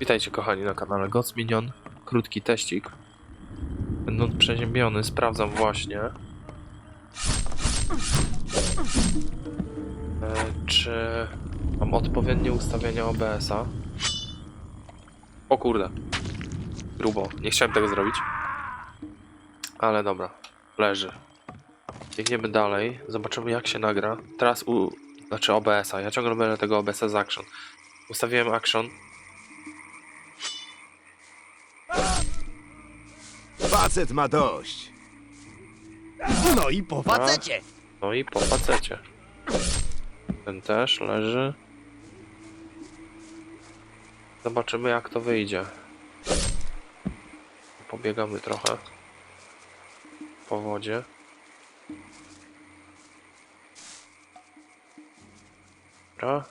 Witajcie kochani na kanale Goc Minion. Krótki teścik. Będąc przeziębiony, sprawdzam właśnie e, czy mam odpowiednie ustawienia OBS-a. O kurde. Grubo. Nie chciałem tego zrobić. Ale dobra. Leży. Biegniemy dalej. Zobaczymy jak się nagra. Teraz u... Znaczy OBS-a. Ja ciągle będę tego OBS-a z Action. Ustawiłem Action. Facet ma dość. No i po facecie. No i po facecie. Ten też leży. Zobaczymy jak to wyjdzie. Pobiegamy trochę. Po wodzie. Dobra.